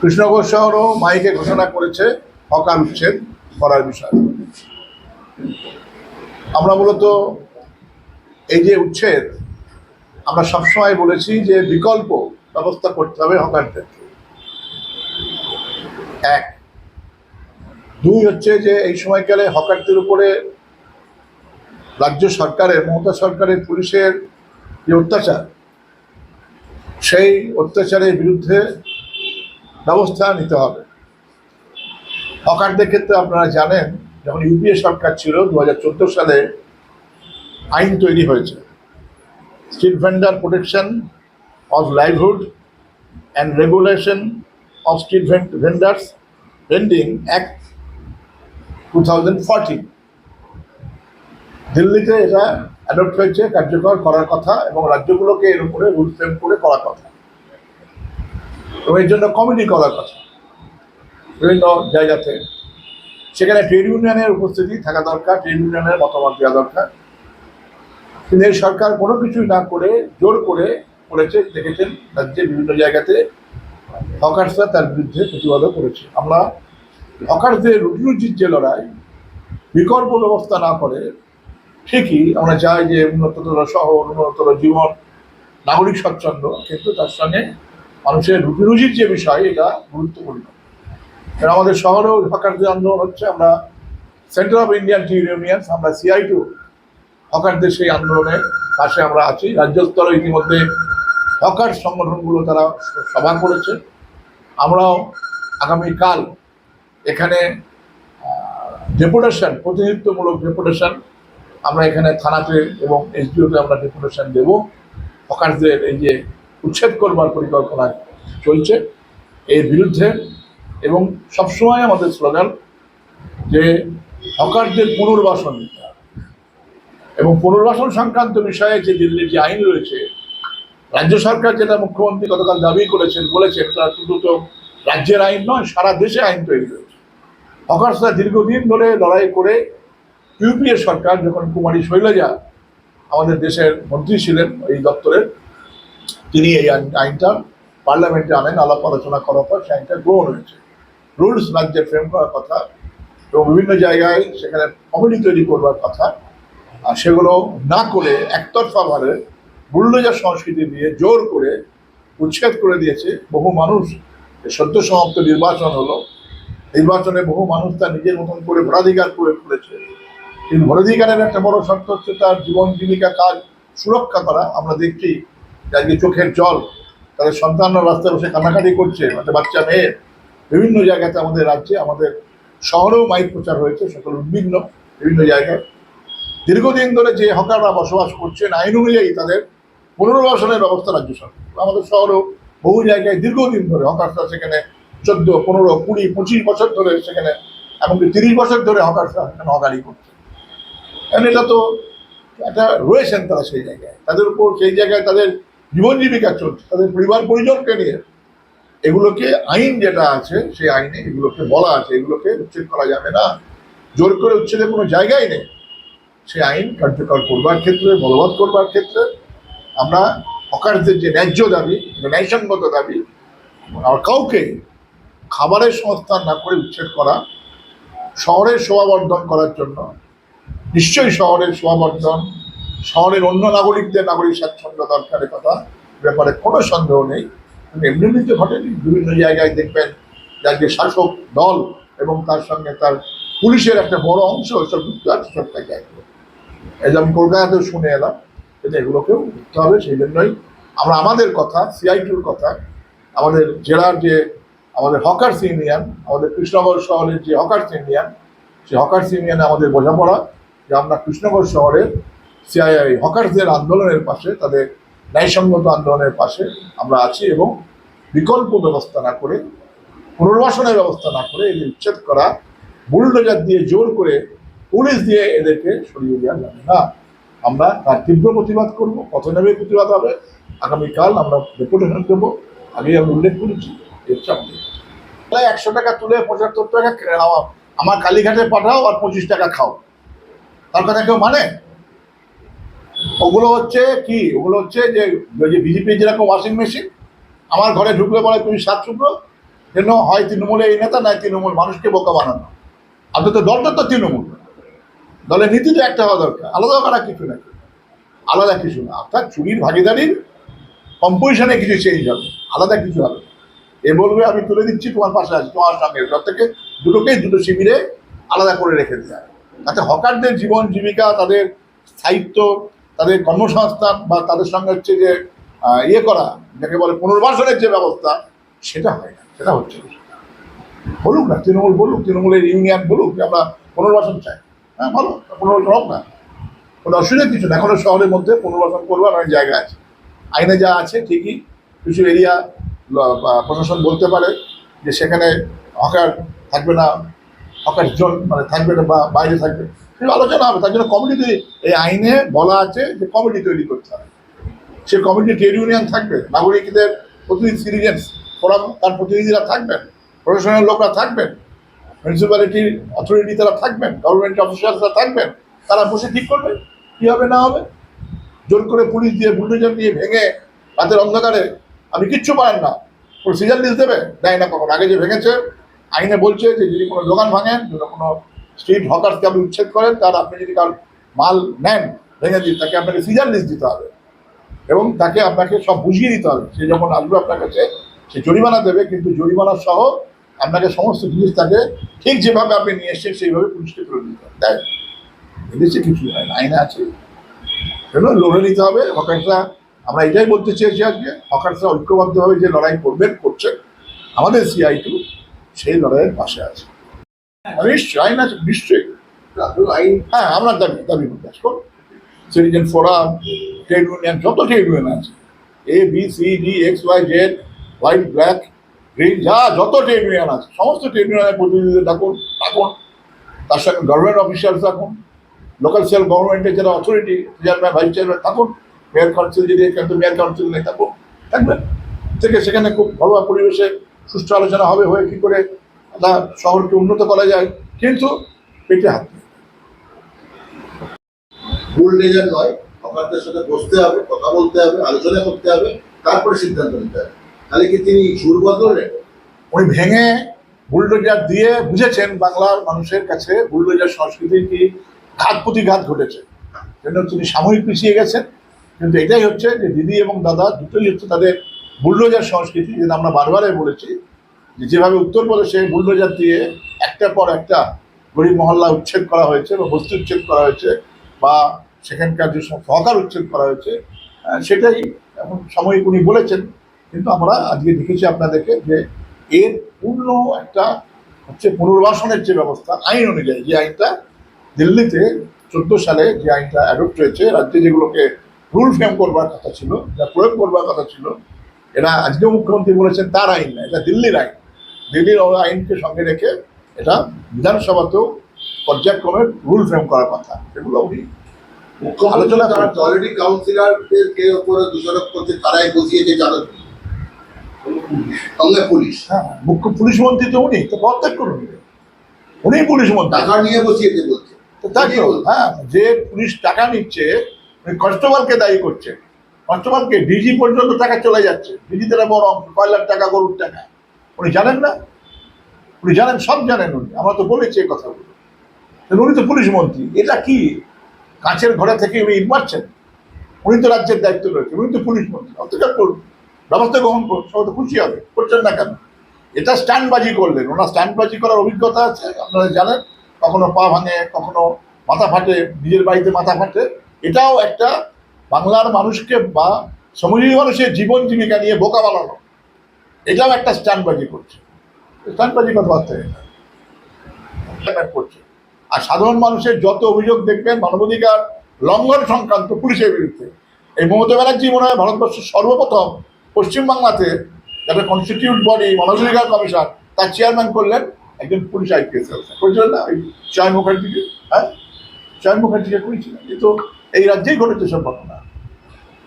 কৃষ্ণগর শহরও মাইকে ঘোষণা করেছে হকার উচ্ছেদ করার আমরা মূলত এই যে উচ্ছেদ, আমরা সবসময় বলেছি যে বিকল্প ব্যবস্থা করতে হবে হকারদেরকে। এক। দুই হচ্ছে যে এই সময়কালে হকারদের উপরে রাজ্য সরকারের, মমতা সরকারের পুলিশের যে অত্যাচার, সেই অত্যাচারের বিরুদ্ধে ব্যবস্থা নিতে হবে। হকারদের ক্ষেত্রে আপনারা জানেন, যখন ইউপিএ সরকার ছিল দু হাজার চোদ্দ সালে আইন তৈরি হয়েছে। Street vendor protection of livelihood and regulation of street vendors vending act two thousand fourteen দিল্লিতে এটা অ্যাডপ্ট হয়েছে, কার্যকর করার কথা এবং রাজ্যগুলোকে এর উপরে রুল ফ্রেম করে করার কথা। এবং এর জন্য কমিটি করার কথা। বিভিন্ন জায়গাতে। সেখানে ট্রেড ইউনিয়নের উপস্থিতি থাকা দরকার ট্রেড ইউনিয়নের মতামত দেওয়া দরকার। কিন্তু এই সরকার কোনো কিছুই না করে, জোর করে করেছে, দেখেছেন রাজ্যে বিভিন্ন জায়গাতে হকার্সরা তার বিরুদ্ধে প্রতিবাদও করেছে। আমরা হকার্সদের রুটি রুজির যে লড়াই, বিকল্প ব্যবস্থা না করে, ঠিকই আমরা চাই যে উন্নততর শহর, উন্নততর জীবন, নাগরিক স্বচ্ছন্দ কিন্তু তার সঙ্গে মানুষের রুটি রুজির যে বিষয়, এটা গুরুত্বপূর্ণ। কারণ আমাদের শহরেও হকারদের আন্দোলন হচ্ছে, আমরা centre of Indian T union আমরা সিআই টু হকারদের সেই আন্দোলনের পাশে আমরা আছি। রাজ্য স্তরে ইতিমধ্যে হকার সংগঠনগুলো তারা সভা করেছে। আমরাও আগামীকাল এখানে ডেপুটেশন প্রতিনিধিত্বমূলক ডেপুটেশন আমরা এখানে থানাতে এবং এসডিওতে আমরা ডেপুটেশন দেব। হকারদের এই যে উচ্ছেদ করবার পরিকল্পনা চলছে এর বিরুদ্ধে। এবং সবসময় আমাদের স্লোগান যে হকারদের পুনর্বাসন এবং পুনর্বাসন সংক্রান্ত বিষয়ে যে দিল্লির যে আইন রয়েছে, রাজ্য সরকার যেটা মুখ্যমন্ত্রী গতকাল দাবি করেছেন, বলেছেন, তারা শুধু তো রাজ্যের আইন নয়, সারা দেশে আইন তৈরি হয়েছে। হকার্সরা দীর্ঘদিন ধরে লড়াই করে ইউপিএ সরকার, যখন কুমারী শৈলজা আমাদের দেশের মন্ত্রী ছিলেন, এই দপ্তরের তিনি এই আইন- আইনটা পার্লামেন্টে আনেন, আলাপ আলোচনা করার পর সেই আইনটা গ্রহণ হয়েছে। রুলস রাজ্যে ফ্রেম করার কথা এবং বিভিন্ন জায়গায় সেখানে কমিটি তৈরি করবার কথা। আর সেগুলো না করে একতরফাভাবে বুল্ডোজার সংস্কৃতি দিয়ে জোর করে উচ্ছেদ করে দিয়েছে। বহু মানুষ সদ্য সমাপ্ত নির্বাচন হলো। নির্বাচনে বহু মানুষ তার নিজের মতন করে ভোটাধিকার প্রয়োগ করেছে কিন্তু ভোটাধিকারের একটা বড় শর্ত হচ্ছে তার জীবন জীবিকা কাজ সুরক্ষা করা। আমরা দেখছি আজকে চোখের জল, তাদের সন্তানরা রাস্তায় বসে কান্নাকাটি করছে একটা বাচ্চা মেয়ে বিভিন্ন জায়গাতে আমাদের রাজ্যে, আমাদের শহরেও মাইক প্রচার হয়েছে, সকল উদ্বিগ্ন বিভিন্ন জায়গায়। দীর্ঘদিন ধরে যে হকাররা বসবাস করছেন, আইন অনুযায়ী তাদের পুনর্বাসনের ব্যবস্থা রাজ্য সরকার। আমাদের শহরেও বহু জায়গায় দীর্ঘদিন ধরে হকাররা সেখানে চোদ্দ, পনেরো, কুড়ি, পঁচিশ বছর ধরে সেখানে, এমনকি তিরিশ বছর ধরে হকাররা সেখানে হকারি করছে। এটা তো একটা রয়েছেন তারা সেই জায়গায়। তাদের উপর সেই জায়গায় তাদের জীবন জীবিকা চলছে, তাদের পরিবার পরিজনকে নিয়ে। এগুলোকে আইন যেটা আছে, সেই আইনে এগুলোকে বলা আছে, এগুলোকে উচ্ছেদ করা যাবে না। জোর করে উচ্ছেদের কোনো জায়গাই নেই। সেই আইন কার্যকর করবার ক্ষেত্রে, বলবৎ করবার ক্ষেত্রে আমরা হকারদের যে ন্যায্য দাবি ন্যায়সঙ্গত দাবি, আর কাউকে খাবারের সংস্থান না করে উচ্ছেদ করা, শহরের শোভাবর্ধন করার জন্য, নিশ্চয়ই শহরের শোভাবর্ধন শহরের অন্য নাগরিকদের নাগরিক স্বাচ্ছন্দ্য দরকারের কথা ব্যাপারে কোনো সন্দেহ নেই। কিন্তু এমনি এমনিতে ঘটেনি, বিভিন্ন জায়গায় দেখবেন যার যে শাসক দল এবং তার সঙ্গে তার পুলিশের একটা বড় অংশ সব যুক্ত আছে সব জায়গায় এই যে আমি কলকাতাতেও শুনে এলাম কিন্তু এগুলোকেও দেখতে হবে, সেই জন্যই আমরা আমাদের কথা, সিআইটির কথা, আমাদের জেলার যে আমাদের হকার্স ইউনিয়ন আমাদের কৃষ্ণনগর শহরের যে হকার্স ইউনিয়ন সেই হকার্স ইউনিয়নে আমাদের বোঝাপড়া যে আমরা কৃষ্ণনগর শহরের সিআইআই হকার্সদের আন্দোলনের পাশে, তাদের ন্যায়সঙ্গত আন্দোলনের পাশে আমরা আছি এবং বিকল্প ব্যবস্থা না করে, পুনর্বাসনের ব্যবস্থা না করে এদের উচ্ছেদ করা, বুলডোজার দিয়ে জোর করে পুলিশ দিয়ে এদেরকে সরিয়ে দেওয়া যাবে না। আমরা তার তীব্র প্রতিবাদ করব কত নেবে প্রতিবাদ হবে। আগামীকাল আমরা ডেপুটেশন দেবো। আগে আমি উল্লেখ করেছি, এর নেই। একশো টাকা তুলে পঁচাত্তর টাকা আমার কালীঘাটে পাঠাও আর পঁচিশ টাকা খাও। তার কথা কেউ মানে? ওগুলো হচ্ছে কি? ওগুলো হচ্ছে যে যে বিজেপি যেরকম ওয়াশিং মেশিন আমার ঘরে ঢুকলে বলে, তুমি সাত শুক্র জন্য হয় তৃণমূলে এই নেতা নয় তৃণমূল? মানুষকে বোকা বানানো। আপনার তো দলটা তো তৃণমূল। দলের নীতি তো একটা হওয়া দরকার। আলাদা করা কিছু না আলাদা কিছু না। অর্থাৎ চুরির ভাগিদারির কম্পোজিশনে কিছু চেঞ্জ হবে। আলাদা কিছু হবে। এ বলবে, আমি তুলে দিচ্ছি তোমার পাশে আছি, তোমার সঙ্গে। থেকে দুটোকেই দুটো শিবিরে আলাদা করে রেখে দেওয়া তাতে হকারদের জীবন জীবিকা, তাদের স্থায়িত্ব তাদের কর্মসংস্থান বা তাদের সঙ্গে হচ্ছে যে ইয়ে করা, যাকে বলে পুনর্বাসনের যে ব্যবস্থা, সেটা হয় না, সেটা হচ্ছে। বলুক না, তৃণমূল বলুক, তৃণমূলের ইউনিয়ন বলুক, যে আমরা পুনর্বাসন চাই। হ্যাঁ ভালো পুনর্বাসন হোক না। কোনো অসুবিধা কিছু না, এখনও শহরের মধ্যে পুনর্বাসন করবার অনেক জায়গা আছে। আইনে যা আছে ঠিকই, কিছু এরিয়া প্রশাসন বলতে পারে যে সেখানে হকার থাকবে না হকার জন মানে থাকবে না বা বাইরে থাকবে। সেই আলোচনা হবে, তার জন্য কমিটি তৈরি এই আইনে বলা আছে যে কমিটি তৈরি করতে হবে। সে কমিটি ট্রেড ইউনিয়ন থাকবে, নাগরিকদের প্রতিনিধি সিটিজেন্স ফোরাম তার প্রতিনিধিরা থাকবেন প্রশাসনের লোকরা থাকবেন মিউনিসিপ্যালিটির অথরিটি তারা থাকবেন গভর্নমেন্ট অফিসার্সরা থাকবেন, তারা বসে ঠিক করবে, কী হবে না হবে? জোর করে পুলিশ দিয়ে, বুলডোজার দিয়ে ভেঙে রাতের অন্ধকারে আপনি কিচ্ছু পারেন না। কোনো সিজার লিস্ট দেবে, দেয় না কখন। আগে যে ভেঙেছে, আইনে বলছে যে যদি কোনো দোকান ভাঙেন, যদি কোনো স্ট্রিট হকারকে আপনি উচ্ছেদ করেন, তার আপনি যদি কার মাল নেন, ভেঙে দিন, তাকে আপনাকে সিজার লিস্ট দিতে হবে। এবং তাকে আপনাকে সব বুঝিয়ে দিতে হবে, সে যখন আসবে আপনার কাছে, সে জরিমানা দেবে, কিন্তু জরিমানা সহ আপনাকে সমস্ত জিনিস তাকে ঠিক যেভাবে আপনি নিয়ে এসছেন, সেইভাবে পুলিশকে ফেরত দিতে হবে। তাই এদেশে কিছু হয় না আইনে আছে। সেগুলো লড়ে নিতে হবে। হকার্সরা আমরা এটাই বলতে চেয়েছি আজকে হকার্সরা ঐক্যবদ্ধভাবে যে লড়াই করবেন, করছেন, আমাদের সিআই টু সেই লড়াইয়ের পাশে আছে। নিশ্চয়ই আইন আছে নিশ্চয়ই। আইন হ্যাঁ আমরা দাবি দাবি করতে আসব। সিটিজেন ফোরাম ট্রেড ইউনিয়ন যত ট্রেড ইউনিয়ন আছে। A B C D X Y Z white black green যা যত ট্রেড ইউনিয়ন আছে সমস্ত ট্রেড ইউনিয়নের প্রতিনিধিদের ডাকুন ডাকুন। তার সঙ্গে গভর্নমেন্ট অফিসিয়ালস রাখুন লোকাল সেল গভর্নমেন্টের যারা অথরিটি চেয়ারম্যান ভাইস চেয়ারম্যান থাকুন মেয়র কাউন্সিল যদি কিন্তু মেয়র কাউন্সিল নেই থাকুন থাকবেন থেকে সেখানে খুব ঘরোয়া পরিবেশে সুষ্ঠু আলোচনা হবে হয়ে কী করে একটা শহরকে উন্নত করা যায় কিন্তু পেটে হাত রেজাল্ট নয় হকারদের সাথে বসতে হবে কথা বলতে হবে আলোচনা করতে হবে তারপরে সিদ্ধান্ত নিতে হবে। তাহলে কি তিনি সুর বদলেন উনি ভেঙে বুলডোজার দিয়ে বুঝেছেন বাংলার মানুষের কাছে বুলডোজার সংস্কৃতির কি ঘাত প্রতিঘাত ঘটেছে। জন্য তিনি সাময়িক পিছিয়ে গেছেন। কিন্তু এটাই হচ্ছে যে দিদি এবং দাদা দুটোই হচ্ছে তাদের বুলডোজার সংস্কৃতি যেটা আমরা বারবারই বলেছি। যেভাবে উত্তরপ্রদেশে বুলডোজার দিয়ে একটা পর একটা গরিব মহল্লা উচ্ছেদ করা হয়েছে বা বস্তি উচ্ছেদ করা হয়েছে বা সেখানকার যে সমস্ত হকার উচ্ছেদ করা হয়েছে সেটাই এখন সাময়িক উনি বলেছেন। কিন্তু আমরা আজকে দেখেছি আপনাদেরকে যে এর পূর্ণ একটা হচ্ছে পুনর্বাসনের যে ব্যবস্থা, আইন অনুযায়ী যে আইনটা দিল্লিতে চোদ্দ সালে যে আইনটা অ্যাডপ্ট হয়েছে, রাজ্যে যেগুলোকে রুল ফ্রেম করবার কথা ছিল, যা প্রয়োগ করবার কথা ছিল, এরা আজকেও মুখ্যমন্ত্রী বলেছেন তার আইন না, এটা দিল্লির আইন। দিল্লির আইনকে সঙ্গে রেখে এটা বিধানসভাতেও পর্যায়ক্রমে রুল ফ্রেম করার কথা। সেগুলো উনি মুখ্যমন্ত্রী আলোচনা করতে- অলরেডি কাউন্সিলরদেরকে উপরে দোষারোপ করছে তারাই বসিয়েছে যারা সঙ্গে পুলিশ। হ্যাঁ মুখ্য পুলিশ মন্ত্রী তো উনি তো পদত্যাগ করুন উনি। পুলিশ মন্ত্রী। টাকা নিয়ে বসিয়েছে বলছে। তো তো, হ্যাঁ যে পুলিশ টাকা নিচ্ছে কনস্টেবলকে দায়ী করছে। কনস্টেবলকে ডিজি পর্যন্ত টাকা চলে যাচ্ছে। ডিজি তারা বড় অঙ্ক, কয় লাখ টাকা গরুর টাকা। উনি জানেন না? উনি জানেন, সব জানেন উনি। আমরা তো বলেছি এই কথাগুলো। উনি তো পুলিশ মন্ত্রী। এটা কি? কাঁচের ঘরে থেকে উনি মারছেন? উনি তো রাজ্যের দায়িত্ব রয়েছে, উনি তো পুলিশ মন্ত্রী। অত্যাচার করুন। ব্যবস্থা গ্রহণ করুন, সবাই তো খুশি হবে। করছেন না কেন? এটা স্ট্যান্ডবাজি করলেন। ওনার স্ট্যান্ডবাজি করার অভিজ্ঞতা আছে, আপনারা জানেন। কখনো পা ভাঙে, কখনো মাথা ফাটে, নিজের বাড়িতে মাথা ফাটে। এটাও একটা বাংলার মানুষকে বা শ্রমজীবী মানুষের জীবন জীবিকা নিয়ে বোকা বানানো। এটাও একটা স্ট্যান্ডবাজি করছে। স্ট্যান্ডবাজি কথাবার্তা এটা করছে। আর সাধারণ মানুষের যত অভিযোগ দেখবেন, মানবাধিকার লঙ্ঘন সংক্রান্ত পুলিশের বিরুদ্ধে, এই মমতা ব্যানার্জি মনে হয় ভারতবর্ষের সর্বপ্রথম পশ্চিমবাংলাতে যারা কনস্টিটিউট বডি মানবাধিকার কমিশন, তার চেয়ারম্যান করলেন একজন পুলিশ আইপিএস করেছিলেন না? ওই চয়ন মুখার্জিকে হ্যাঁ? চয়ন মুখার্জিকে করেছিলেন। এ তো এই রাজ্যেই ঘটেছে সব ঘটনা।